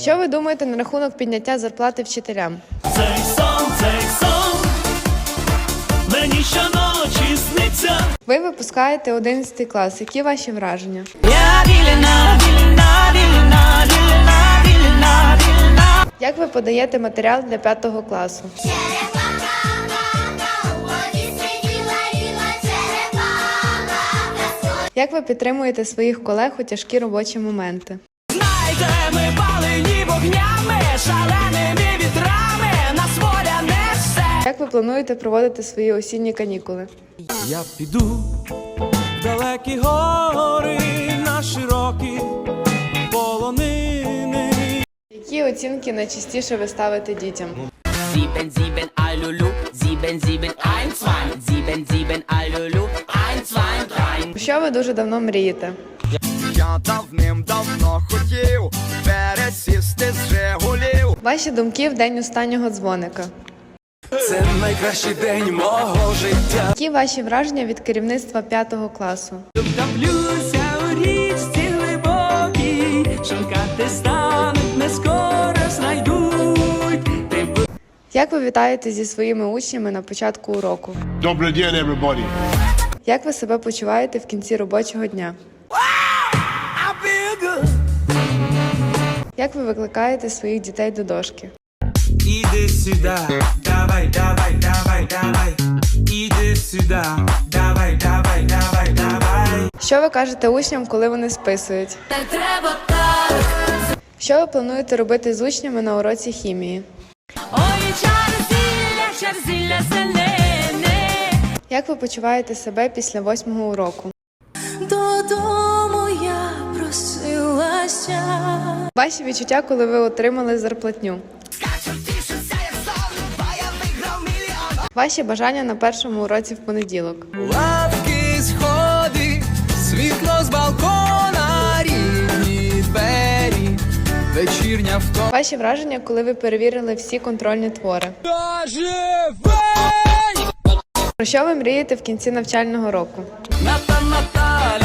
Що ви думаєте на рахунок підняття зарплати вчителям? Цей сон, цей сон, мені щоночі сниться. Ви випускаєте 11 клас. Які ваші враження? Я вільна, вільна, вільна, вільна, вільна, вільна. Як ви подаєте матеріал для 5 класу? Як ви підтримуєте своїх колег у тяжкі робочі моменти? Ми палені вогнями, шаленими вітрами, нас воля несе. Як ви плануєте проводити свої осінні канікули? Я піду в далекі гори на широкі полонини. Які оцінки найчастіше ви ставите дітям? Sieben, ein, zwei, sieben, sieben, Alulu, ein, zwei, drei. Про що ви дуже давно мрієте? Я давним-давно хотів пересісти з Жигулів. Ваші думки в день останнього дзвоника. Це найкращий день мого життя. Які ваші враження від керівництва 5 класу? Топлюся у річці глибокій, шукати стануть, не скоро знайдуть. Ти Як ви вітаєте зі своїми учнями на початку уроку? Добрый день, everybody. Як ви себе почуваєте в кінці робочого дня? Як ви викликаєте своїх дітей до дошки? Іди сюди, давай, давай, давай, давай. Іди сюди, давай, давай, давай, давай. Що ви кажете учням, коли вони списують? Не треба так. Що ви плануєте робити з учнями на уроці хімії? Ой, чарзілля, чарзілля зелене. Як ви почуваєте себе після восьмого уроку? Додому я просилася. Ваші відчуття, коли ви отримали зарплатню? Ваші бажання на першому уроці в понеділок. Лавки, сходи, світло з балкона, рідні двері, вечірня втома. Ваші враження, коли ви перевірили всі контрольні твори. Про що ви мрієте в кінці навчального року? Ната Наталя,